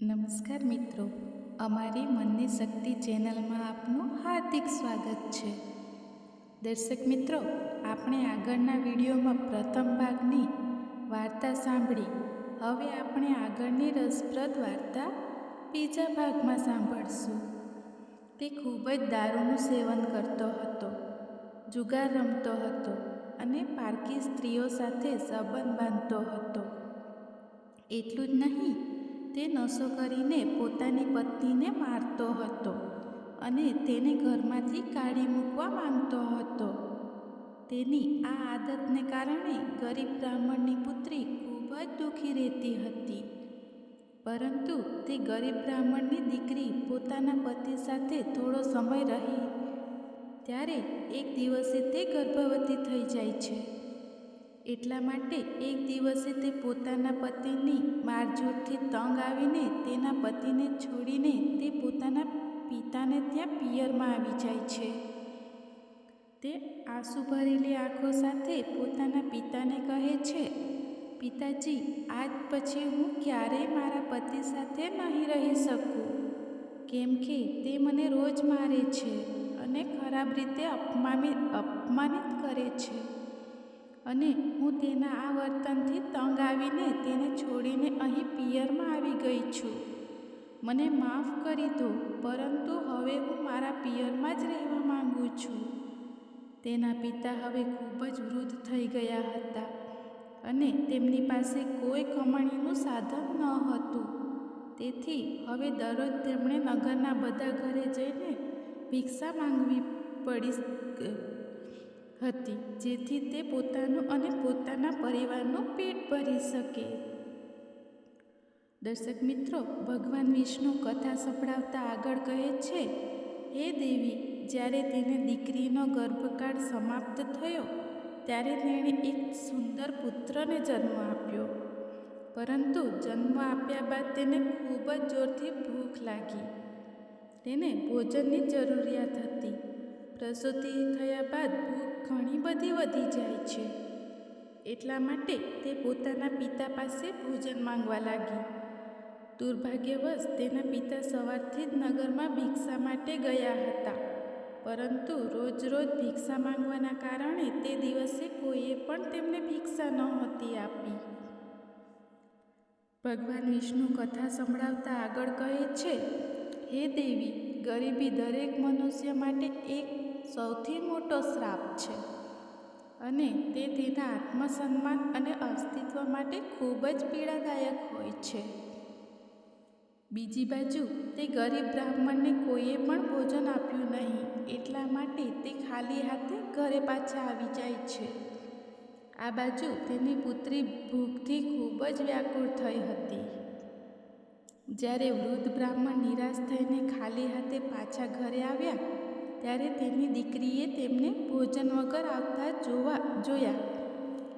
નમસ્કાર મિત્રો, અમારી મનની શક્તિ ચેનલમાં આપનું હાર્દિક સ્વાગત છે. દર્શક મિત્રો, આપણે આગળના વિડીયોમાં પ્રથમ ભાગની વાર્તા સાંભળી. હવે આપણે આગળની રસપ્રદ વાર્તા બીજા ભાગમાં સાંભળશું. તે ખૂબ જ દારૂનું સેવન કરતો હતો, જુગાર રમતો હતો અને પારકી સ્ત્રીઓ સાથે સંબંધ બાંધતો હતો. એટલું જ નહીં તે નશો કરીને પોતાની પત્નીને મારતો હતો અને તેને ઘરમાંથી કાઢી મૂકવા માંગતો હતો. તેની આ આદતને કારણે ગરીબ બ્રાહ્મણની પુત્રી ખૂબ જ દુઃખી રહેતી હતી. પરંતુ તે ગરીબ બ્રાહ્મણની દીકરી પોતાના પતિ સાથે થોડો સમય રહી, ત્યારે એક દિવસે તે ગર્ભવતી થઈ જાય છે. એટલા માટે એક દિવસે તે પોતાના પતિની મારઝૂડથી તંગ આવીને તેના પતિને છોડીને તે પોતાના પિતાને ત્યાં પિયરમાં આવી જાય છે. તે આંસુ ભરેલી આંખો સાથે પોતાના પિતાને કહે છે, પિતાજી, આજ પછી હું ક્યારેય મારા પતિ સાથે નહીં રહી શકું. કેમ કે તે મને રોજ મારે છે અને ખરાબ રીતે અપમાનિત અપમાનિત કરે છે. અને હું તેના આ વર્તનથી તંગ આવીને તેને છોડીને અહીં પિયરમાં આવી ગઈ છું. મને માફ કરી દો, પરંતુ હવે હું મારા પિયરમાં જ રહેવા માંગુ છું. તેના પિતા હવે ખૂબ જ વૃદ્ધ થઈ ગયા હતા અને તેમની પાસે કોઈ કમાણીનું સાધન ન હતું. તેથી હવે દરરોજ તેમણે નગરના બધા ઘરે જઈને ભિક્ષા માંગવી પડી હતી, જેથી તે પોતાનું અને પોતાના પરિવારનું પેટ ભરી શકે. દર્શક મિત્રો, ભગવાન વિષ્ણુ કથા સંભળાવતા આગળ કહે છે, હે દેવી, જ્યારે તેને દીકરીનો ગર્ભકાળ સમાપ્ત થયો, ત્યારે તેણે એક સુંદર પુત્રને જન્મ આપ્યો. પરંતુ જન્મ આપ્યા બાદ તેને ખૂબ જ જોરથી ભૂખ લાગી. તેને ભોજનની જરૂરિયાત હતી. પ્રસૂતિ થયા બાદ ભૂખ ઘણી બધી વધી જાય છે. એટલા માટે તે પોતાના પિતા પાસે ભોજન માંગવા લાગી. દુર્ભાગ્યવશ, તેના પિતા સવારથી જ નગરમાં ભિક્ષા માટે ગયા હતા. પરંતુ રોજ રોજ ભિક્ષા માંગવાના કારણે તે દિવસે કોઈએ પણ તેમને ભિક્ષા નહોતી આપી. ભગવાન વિષ્ણુ કથા સંભળાવતા આગળ કહે છે, હે દેવી, ગરીબી દરેક મનુષ્ય માટે એક સૌથી મોટો શ્રાપ છે. અને તે તેના આત્મસન્માન અને અસ્તિત્વ માટે ખૂબ જ પીડાદાયક હોય છે. બીજી બાજુ, તે ગરીબ બ્રાહ્મણને કોઈએ પણ ભોજન આપ્યું નહીં, એટલા માટે તે ખાલી હાથે ઘરે પાછા આવી જાય છે. આ બાજુ, તેની પુત્રી ભૂખથી ખૂબ જ વ્યાકુળ થઈ હતી. જ્યારે વૃદ્ધ બ્રાહ્મણ નિરાશ થઈને ખાલી હાથે પાછા ઘરે આવ્યા ત્યારે તેની દીકરીએ તેમને ભોજન વગર આવતા જોવા, જોયા.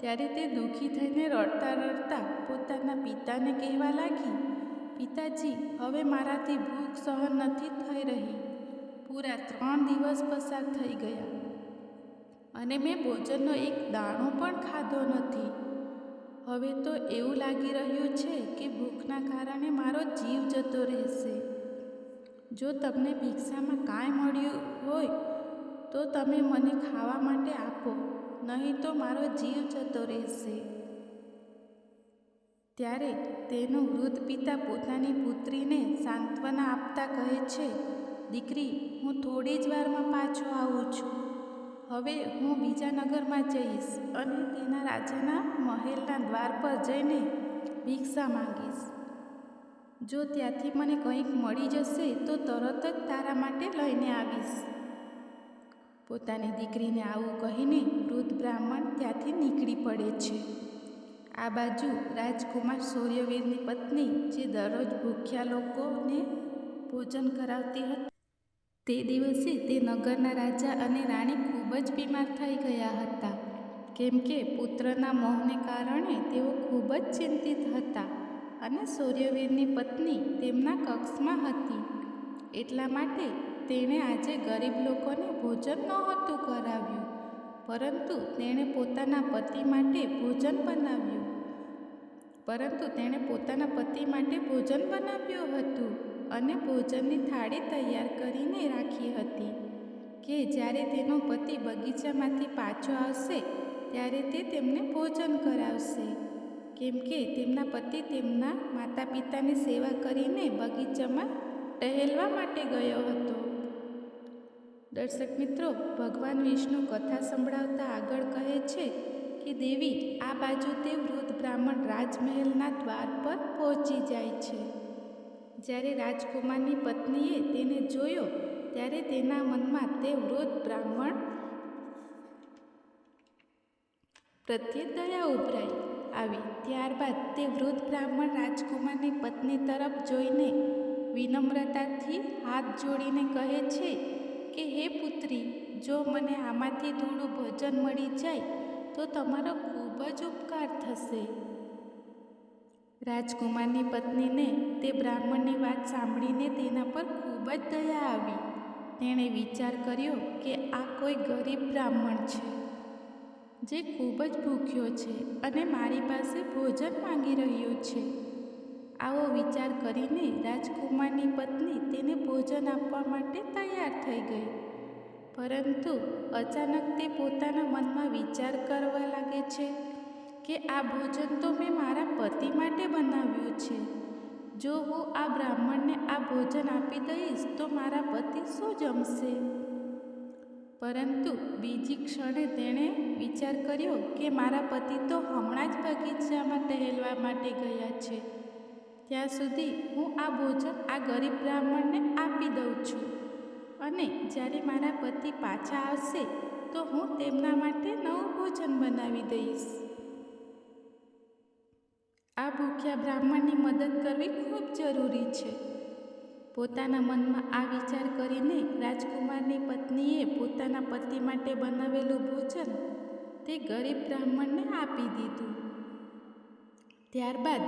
ત્યારે તે દુઃખી થઈને રડતા રડતા પોતાના પિતાને કહેવા લાગી, પિતાજી, હવે મારાથી ભૂખ સહન નથી થઈ રહી. પૂરા ત્રણ દિવસ પસાર થઈ ગયા. અને મેં ભોજનનો એક દાણો પણ ખાધો નથી. હવે તો એવું લાગી રહ્યું છે કે ભૂખના કારણે મારો જીવ જતો રહેશે. જો તમને ભિક્ષામાં કાંઈ મળ્યું હોય, તો તમે મને ખાવા માટે આપો, નહીં તો મારો જીવ જતો રહેશે. ત્યારે તેનો વૃદ્ધ પિતા પોતાની પુત્રીને સાંત્વના આપતા કહે છે, દીકરી, હું થોડી જ વારમાં પાછો આવું છું. હવે હું બીજા નગરમાં જઈશ અને તેના રાજાના મહેલના દ્વાર પર જઈને ભિક્ષા માંગીશ. જો ત્યાંથી મને કંઈક મળી જશે, તો તરત જ તારા માટે લઈને આવીશ. પોતાની દીકરીને આવું કહીને વૃદ્ધ બ્રાહ્મણ ત્યાંથી નીકળી પડે છે. આ બાજુ રાજકુમાર સૂર્યવીરની પત્ની, જે દરરોજ ભૂખ્યા લોકોને ભોજન કરાવતી હતી, તે દિવસે તે નગરના રાજા અને રાણી ખૂબ જ બીમાર થઈ ગયા હતા. કેમ કે પુત્રના મોહને કારણે તેઓ ખૂબ જ ચિંતિત હતા અને સૂર્યવીરની પત્ની તેમના કક્ષમાં હતી. એટલા માટે તેણે આજે ગરીબ લોકોને ભોજન નહોતું કરાવ્યું, પરંતુ તેણે પોતાના પતિ માટે ભોજન બનાવ્યું. પરંતુ તેણે પોતાના પતિ માટે ભોજન બનાવ્યું હતું અને ભોજનની થાળી તૈયાર કરીને રાખી હતી કે જ્યારે તેનો પતિ બગીચામાંથી પાછો આવશે, ત્યારે તે તેમને ભોજન કરાવશે. કેમ કે તેમના પતિ તેમના માતા પિતાની સેવા કરીને બગીચામાં ટહેલવા માટે ગયો હતો. દર્શક મિત્રો, ભગવાન વિષ્ણુ કથા સંભળાવતા આગળ કહે છે કે, દેવી, આ બાજુ તે વૃદ્ધ બ્રાહ્મણ રાજમહેલના દ્વાર પર પહોંચી જાય છે. જ્યારે રાજકુમારની પત્નીએ તેને જોયો, ત્યારે તેના મનમાં તે વૃદ્ધ બ્રાહ્મણ પ્રત્યે દયા ઉભરાઈ આવી. ત્યારબાદ તે વૃદ્ધ બ્રાહ્મણ રાજકુમારની પત્ની તરફ જોઈને વિનમ્રતાથી હાથ જોડીને કહે છે કે, હે પુત્રી, જો મને આમાંથી થોડું ભોજન મળી જાય, તો તમારો ખૂબ જ ઉપકાર થશે. રાજકુમારની પત્નીને તે બ્રાહ્મણની વાત સાંભળીને તેના પર ખૂબ જ દયા આવી. તેણે વિચાર કર્યો કે, આ કોઈ ગરીબ બ્રાહ્મણ છે, જે ખૂબ જ ભૂખ્યો છે અને મારી પાસે ભોજન માંગી રહ્યો છે. આવો વિચાર કરીને રાજકુમારની પત્ની તેને ભોજન આપવા માટે તૈયાર થઈ ગઈ. પરંતુ અચાનક તે પોતાના મનમાં વિચાર કરવા લાગે છે કે આ ભોજન તો મેં મારા પતિ માટે બનાવ્યું છે. જો હું આ બ્રાહ્મણને આ ભોજન આપી દઈશ તો મારા પતિ શું જમશે? પરંતુ બીજી ક્ષણે તેણે વિચાર કર્યો કે મારા પતિ તો હમણાં જ બગીચામાં ટહેલવા માટે ગયા છે. ત્યાં સુધી હું આ ભોજન આ ગરીબ બ્રાહ્મણને આપી દઉં છું. અને જ્યારે મારા પતિ પાછા આવશે, તો હું તેમના માટે નવું ભોજન બનાવી દઈશ. આ ભૂખ્યા બ્રાહ્મણની મદદ કરવી ખૂબ જરૂરી છે. પોતાના મનમાં આ વિચાર કરીને રાજકુમારની પત્નીએ પોતાના પતિ માટે બનાવેલું ભોજન તે ગરીબ બ્રાહ્મણને આપી દીધું. ત્યારબાદ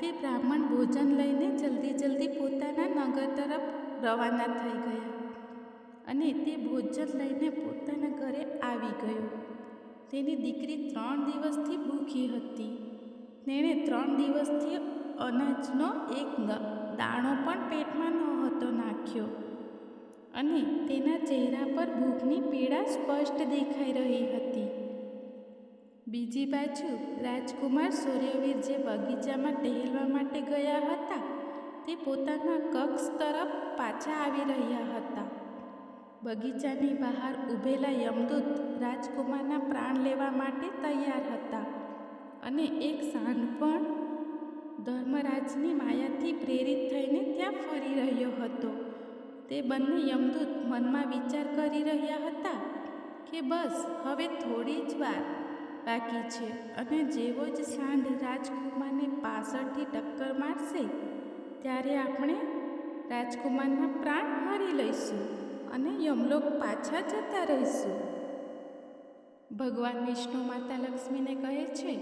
તે બ્રાહ્મણ ભોજન લઈને જલ્દી જલ્દી પોતાના નગર તરફ રવાના થઈ ગયા અને તે ભોજન લઈને પોતાના ઘરે આવી ગયો. તેની દીકરી ત્રણ દિવસથી ભૂખી હતી. તેણે ત્રણ દિવસથી અનાજનો એક દાણો પણ પેટમાં નહોતો નાખ્યો અને તેના ચહેરા પર ભૂખની પીડા સ્પષ્ટ દેખાઈ રહી હતી. બીજી બાજુ રાજકુમાર સૂર્યવીર જે બગીચામાં ટહેલવા માટે ગયા હતા, તે પોતાના કક્ષ તરફ પાછા આવી રહ્યા હતા. બગીચાની બહાર ઊભેલા યમદૂત રાજકુમારના પ્રાણ લેવા માટે તૈયાર હતા અને એક સાંજ પણ ધર્મરાજની માયાથી પ્રેરિત થઈને ત્યાં ફરી રહ્યો હતો. તે બંને યમદૂત મનમાં વિચાર કરી રહ્યા હતા કે બસ, હવે થોડી જ વાર બાકી છે. અને જેવો જ સાંઢ રાજકુમારને પાછળથી ટક્કર મારશે, ત્યારે આપણે રાજકુમારના પ્રાણ મારી લઈશું અને યમલોક પાછા જતા રહીશું. ભગવાન વિષ્ણુ માતા લક્ષ્મીને કહે છે,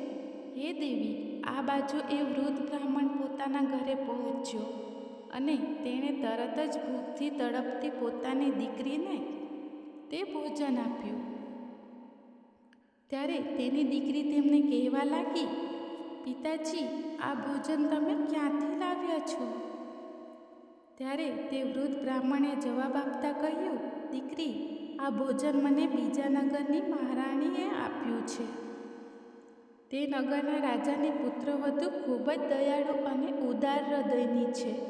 હે દેવી, આ બાજુ એ વૃદ્ધ બ્રાહ્મણ પોતાના ઘરે પહોંચ્યો અને તેણે તરત જ ભૂખથી તડપતી પોતાની દીકરીને તે ભોજન આપ્યું. ત્યારે તેની દીકરી તેમને કહેવા લાગી, પિતાજી, આ ભોજન તમે ક્યાંથી લાવ્યા છો? ત્યારે તે વૃદ્ધ બ્રાહ્મણે જવાબ આપતા કહ્યું, દીકરી, આ ભોજન મને બીજા નગરની મહારાણીએ આપ્યું છે. તે નગરના રાજાની પુત્રવધુ ખૂબ જ દયાળુ અને ઉદાર હૃદયની છે.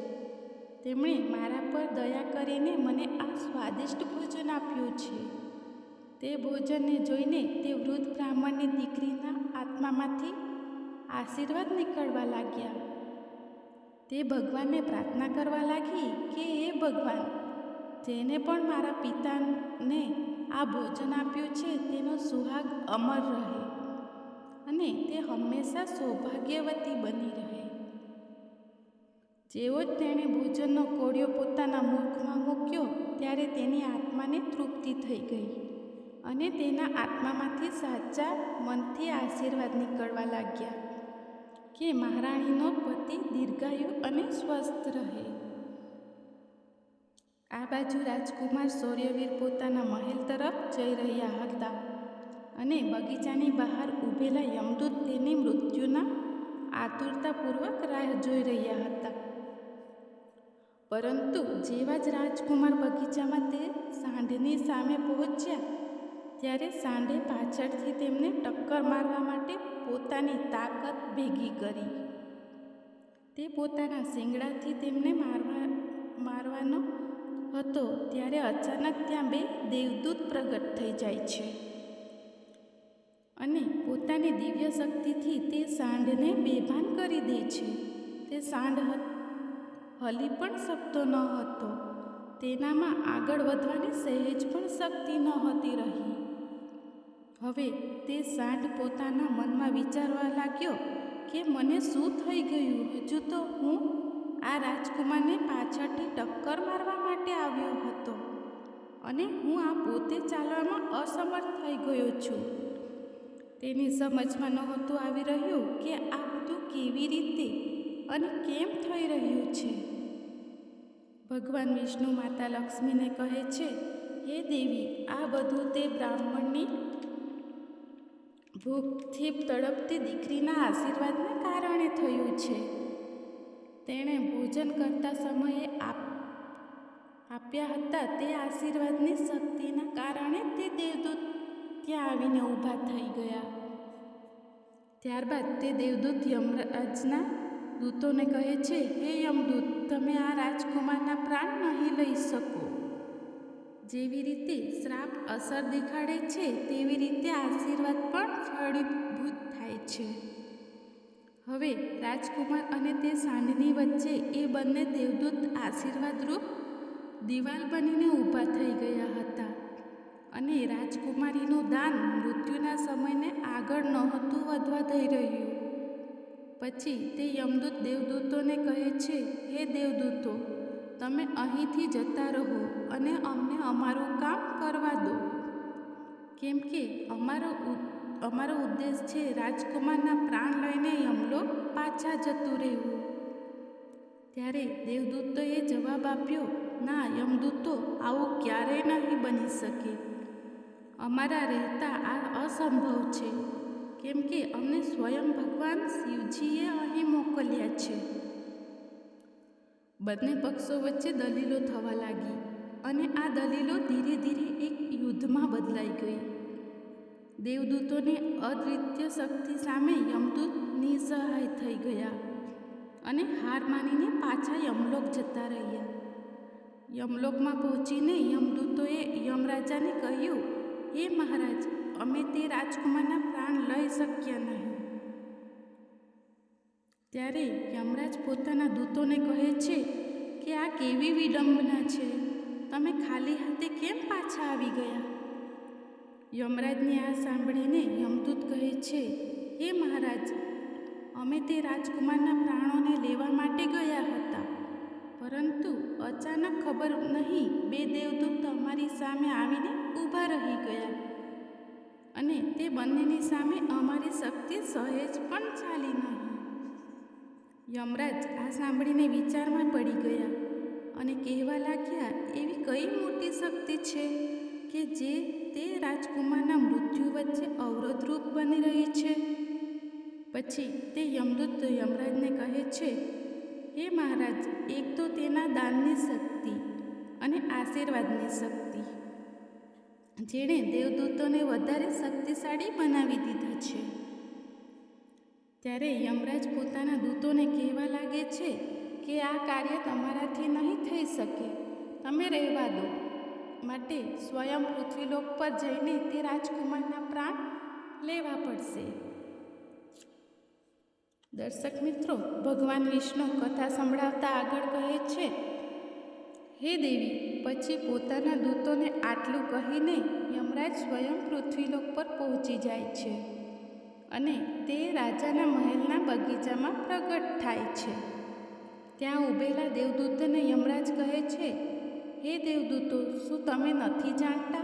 તેમણે મારા પર દયા કરીને મને આ સ્વાદિષ્ટ ભોજન આપ્યું છે. તે ભોજનને જોઈને તે વૃદ્ધ બ્રાહ્મણની દીકરીના આત્મામાંથી આશીર્વાદ નીકળવા લાગ્યા. તે ભગવાનને પ્રાર્થના કરવા લાગી કે, હે ભગવાન, જેને પણ મારા પિતાને આ ભોજન આપ્યું છે, તેનો સુહાગ અમર રહે અને તે હંમેશા સૌભાગ્યવતી બની રહે. જેવો જ તેણે ભોજનનો કોળિયો પોતાના મુખમાં મૂક્યો, ત્યારે તેની આત્માને તૃપ્તિ થઈ ગઈ. અને તેના આત્મામાંથી સાચા મનથી આશીર્વાદ નીકળવા લાગ્યા કે મહારાણીનો પતિ દીર્ઘાયુ અને સ્વસ્થ રહે. આ બાજુ રાજકુમાર સૌર્યવીર પોતાના મહેલ તરફ જઈ રહ્યા હતા અને બગીચાની બહાર ઊભેલા યમદૂત તેની મૃત્યુના આતુરતાપૂર્વક રાહ જોઈ રહ્યા હતા. પરંતુ જેવા જ રાજકુમાર બગીચામાં તે સાંઢની સામે પહોંચ્યા ત્યારે સાંઢે પાછળથી તેમને ટક્કર મારવા માટે પોતાની તાકાત ભેગી કરી. તે પોતાના શિંગડાથી તેમને મારવા, મારવાનો હતો ત્યારે અચાનક ત્યાં બે દેવદૂત પ્રગટ થઈ જાય છે. અને પોતાની દિવ્ય શક્તિથી તે સાંઢને બેભાન કરી દે છે. તે સાંઢ હલી પણ શકતો ન હતો. તેનામાં આગળ વધવાની સહેજ પણ શક્તિ નહોતી રહી. હવે તે સાંઢ પોતાના મનમાં વિચારવા લાગ્યો કે મને શું થઈ ગયું? હજુ તો હું આ રાજકુમારને પાછળથી ટક્કર મારવા માટે આવ્યો હતો અને હું આ પોતે ચાલવામાં અસમર્થ થઈ ગયો છું. તેની સમજમાં નહોતું આવી રહ્યું કે આ બધું કેવી રીતે અને કેમ થઈ રહ્યું છે. ભગવાન વિષ્ણુ માતા લક્ષ્મીને કહે છે, હે દેવી, આ બધું તે બ્રાહ્મણની ભૂખથી તડપતી દીકરીના આશીર્વાદને કારણે થયું છે. તેણે ભોજન કરતા સમયે આપ, આપ્યા હતા તે આશીર્વાદની શક્તિના કારણે તે દેવદૂત ત્યાં આવીને ઊભા થઈ ગયા. ત્યારબાદ તે દેવદૂત યમરાજના દૂતોને કહે છે, હે યમદૂત, તમે આ રાજકુમારના પ્રાણ નહીં લઈ શકો. જેવી રીતે શ્રાપ અસર દેખાડે છે, તેવી રીતે આશીર્વાદ પણ ફળીભૂત થાય છે. હવે રાજકુમાર અને તે સાંઢની વચ્ચે એ બંને દેવદૂત આશીર્વાદરૂપ દિવાલ બનીને ઊભા થઈ ગયા હતા અને રાજકુમારીનું દાન મૃત્યુના સમયને આગળ નહોતું વધવા થઈ રહ્યું. પછી તે યમદૂત દેવદૂતોને કહે છે, હે દેવદૂતો તમે અહીંથી જતા રહો અને અમને અમારું કામ કરવા દો. કેમ કે અમારો અમારો ઉદ્દેશ છે રાજકુમારના પ્રાણ લઈને હમલો પાછા જતું રહેવું. ત્યારે દેવદૂતોએ જવાબ આપ્યો, ના, યમદૂતો, આવું ક્યારેય નહીં બની શકે. અમારા રહેતા આ અસંભવ છે. કેમ કે અમને સ્વયં ભગવાન શિવજીએ અહીં મોકલ્યા છે. બંને પક્ષો વચ્ચે દલીલો થવા લાગી અને આ દલીલો ધીરે ધીરે એક યુદ્ધમાં બદલાઈ ગઈ. દેવદૂતોને અદ્વિતીય શક્તિ સામે યમદૂત નિસહાય થઈ ગયા અને હાર માનીને પાછા યમલોક જતા રહ્યા. યમલોકમાં પહોંચીને યમદૂતોએ યમરાજાને કહ્યું, હે મહારાજ, અમે તે રાજકુમારના પ્રાણ લઈ શક્યા નહીં. ત્યારે યમરાજ પોતાના દૂતોને કહે છે કે આ કેવી વિડંબના છે? તમે ખાલી હાથે કેમ પાછા આવી ગયા? યમરાજને આ સાંભળીને યમદૂત કહે છે, હે મહારાજ, અમે તે રાજકુમારના પ્રાણોને લેવા માટે ગયા હતા. પરંતુ અચાનક ખબર નહીં, બે દેવદૂત અમારી સામે આવીને ઊભા રહી ગયા. અને તે બંનેની સામે અમારી શક્તિ સહેજ પણ ચાલી નહીં યમરાજ આ સાંભળીને વિચારમાં પડી ગયા અને કહેવા લાગ્યા, એવી કઈ મોટી શક્તિ છે કે જે તે રાજકુમારના મૃત્યુ વચ્ચે અવરોધરૂપ બની રહી છે? પછી તે યમદૂત યમરાજને કહે છે, હે મહારાજ, એક તો તેના દાનની શક્તિ અને આશીર્વાદની શક્તિ, જેણે દેવદૂતોને વધારે શક્તિશાળી બનાવી દીધા છે. ત્યારે યમરાજ પોતાના દૂતોને કહેવા લાગે છે કે આ કાર્ય તમારાથી નહીં થઈ શકે. તમે રહેવા દો. માટે સ્વયં પૃથ્વીલોક પર જઈને તે રાજકુમારના પ્રાણ લેવા પડશે. દર્શક મિત્રો, ભગવાન વિષ્ણુ કથા સંભળાવતા આગળ કહે છે, હે દેવી, પછી પોતાના દૂતોને આટલું કહીને યમરાજ સ્વયં પૃથ્વીલોક પર પહોંચી જાય છે. અને તે રાજાના મહેલના બગીચામાં પ્રગટ થાય છે. ત્યાં ઊભેલા દેવદૂતને યમરાજ કહે છે, હે દેવદૂતો, શું તમે નથી જાણતા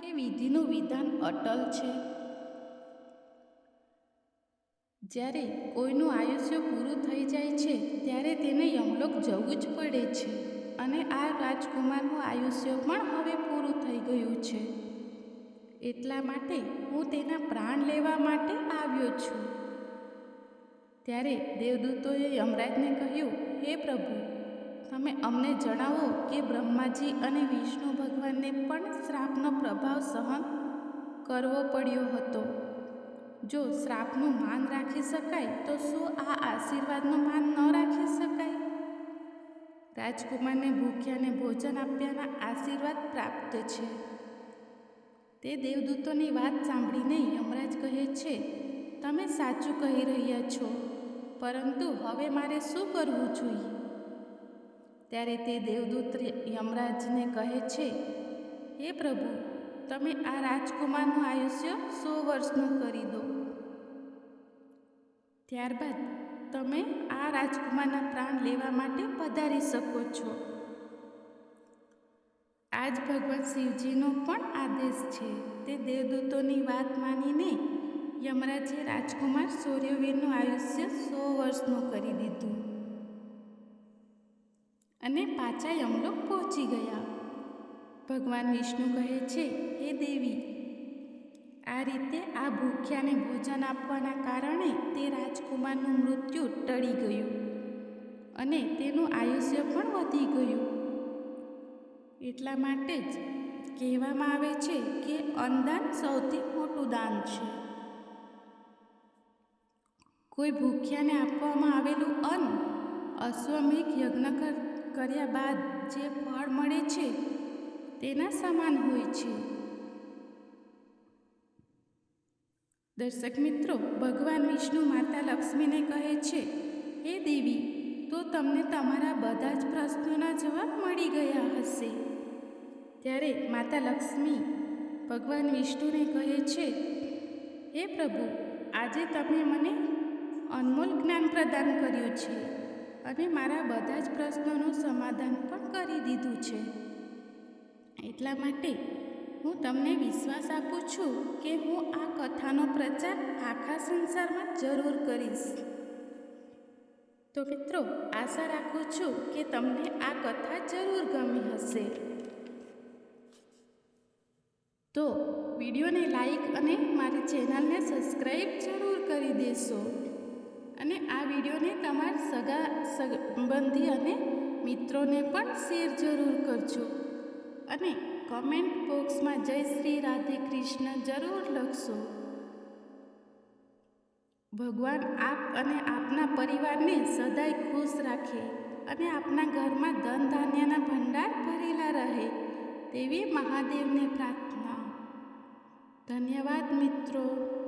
કે વિધિનું વિધાન અટલ છે? જ્યારે કોઈનું આયુષ્ય પૂરું થઈ જાય છે, ત્યારે તેને યમલોક જવું જ પડે છે અને આ રાજકુમારનું આયુષ્ય પણ હવે પૂરું થઈ ગયું છે. એટલા માટે હું તેના પ્રાણ લેવા માટે આવ્યો છું. ત્યારે દેવદૂતોએ યમરાજને કહ્યું, હે પ્રભુ, તમે અમને જણાવો કે બ્રહ્માજી અને વિષ્ણુ ભગવાનને પણ શ્રાપનો પ્રભાવ સહન કરવો પડ્યો હતો. જો શ્રાપનું માન રાખી શકાય, તો શું આ આશીર્વાદનું માન ન રાખી શકાય? રાજકુમારને ભૂખ્યાને ભોજન આપ્યાના આશીર્વાદ પ્રાપ્ત છે. તે દેવદૂતોની વાત સાંભળીને યમરાજ કહે છે, તમે સાચું કહી રહ્યા છો, પરંતુ હવે મારે શું કરવું જોઈએ? ત્યારે તે દેવદૂત યમરાજને કહે છે, હે પ્રભુ, તમે આ રાજકુમારનું આયુષ્ય સો વર્ષનું કરી દો. ત્યારબાદ તમે આ રાજકુમારના પ્રાણ લેવા માટે પધારી શકો છો. આજ ભગવાન શિવજીનો પણ આદેશ છે. તે દેવદૂતોની વાત માનીને યમરાજે રાજકુમાર સૂર્યવીરનું આયુષ્ય સો વર્ષનું કરી દીધું. અને પાછા યમલોક પહોંચી ગયા. ભગવાન વિષ્ણુ કહે છે, હે દેવી, આ રીતે આ ભૂખ્યાને ભોજન આપવાના કારણે તે રાજકુમારનું મૃત્યુ ટળી ગયું અને તેનું આયુષ્ય પણ વધી ગયું. એટલા માટે જ કહેવામાં આવે છે કે અન્નદાન સૌથી મોટું દાન છે. કોઈ ભૂખ્યાને આપવામાં આવેલું અન્ન અશ્વમેઘ યજ્ઞ કર્યા બાદ જે ફળ મળે છે તેના સમાન હોય છે. દર્શક મિત્રો, ભગવાન વિષ્ણુ માતા લક્ષ્મીને કહે છે, હે દેવી, તો તમને તમારા બધા જ પ્રશ્નોના જવાબ મળી ગયા હશે. ત્યારે માતા લક્ષ્મી ભગવાન વિષ્ણુને કહે છે, હે પ્રભુ, આજે તમે મને અનમોલ જ્ઞાન પ્રદાન કર્યું છે અને મારા બધા જ પ્રશ્નોનું સમાધાન પણ કરી દીધું છે. એટલા માટે હું તમને વિશ્વાસ આપું છું કે હું આ કથાનો પ્રચાર આખા સંસારમાં જરૂર કરીશ. તો મિત્રો, આશા રાખું છું કે તમને આ કથા જરૂર ગમી હશે. તો વિડીયોને લાઈક અને મારી ચેનલને સબસ્ક્રાઈબ જરૂર કરી દેશો. અને આ વિડીયોને તમારા સગા, સંબંધી અને મિત્રોને પણ શેર જરૂર કરજો. અને કમેન્ટ બોક્સમાં જય શ્રી રાધે કૃષ્ણ જરૂર લખશો. ભગવાન આપ અને આપના પરિવારને સદાય ખુશ રાખે અને આપના ઘરમાં ધન ધાન્યના ભંડાર ભરેલા રહે તેવી મહાદેવને પ્રાર્થના. ધન્યવાદ મિત્રો.